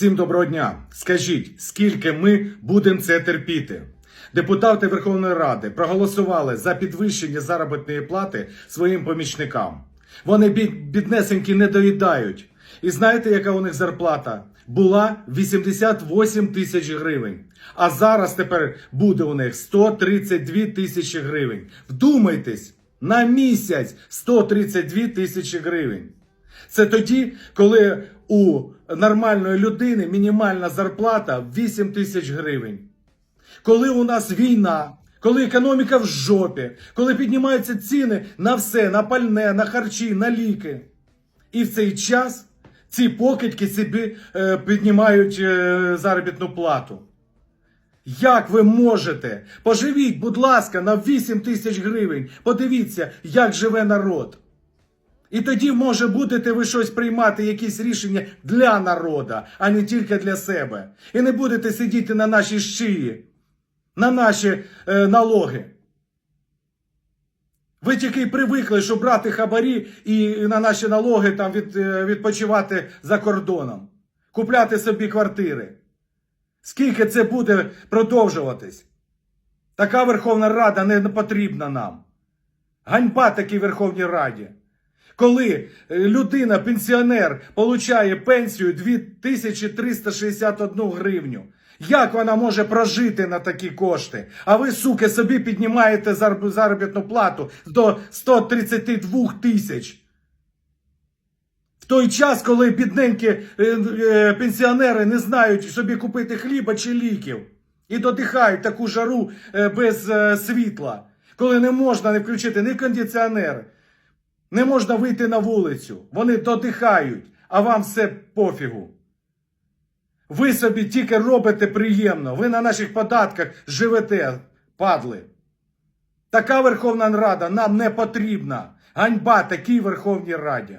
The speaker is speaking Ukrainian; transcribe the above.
Всім доброго дня. Скажіть, скільки ми будемо це терпіти? Депутати Верховної Ради проголосували за підвищення заробітної плати своїм помічникам. Вони бід, біднесенькі не доїдають. І знаєте, яка у них зарплата? Була 88 тисяч гривень. А зараз тепер буде у них 132 тисячі гривень. Вдумайтесь, на місяць 132 тисячі гривень. Це тоді, коли у нормальної людини мінімальна зарплата 8 тисяч гривень. Коли у нас війна, коли економіка в жопі, коли піднімаються ціни на все, на пальне, на харчі, на ліки. І в цей час ці покидьки собі е, піднімають е, заробітну плату. Як ви можете? Поживіть, будь ласка, на 8 тисяч гривень. Подивіться, як живе народ. І тоді, може, будете ви щось приймати, якісь рішення для народа, а не тільки для себе. І не будете сидіти на нашій шиї, на наші е, налоги. Ви тільки привикли, що брати хабарі і на наші налоги там від, е, відпочивати за кордоном, купляти собі квартири. Скільки це буде продовжуватись? Така Верховна Рада не потрібна нам. Ганьба такій Верховній Раді. Коли е, людина, пенсіонер, получає пенсію 2361 гривню. Як вона може прожити на такі кошти? А ви, суки, собі піднімаєте заробітну плату до 132 тисяч. В той час, коли бідненькі е, е, пенсіонери не знають собі купити хліба чи ліків і додихають таку жару без світла, коли не можна не включити ні кондиціонери, не можна вийти на вулицю. Вони додихають, а вам все пофігу. Ви собі тільки робите приємно. Ви на наших податках живете, падли. Така Верховна Рада нам не потрібна. Ганьба такій Верховній Раді.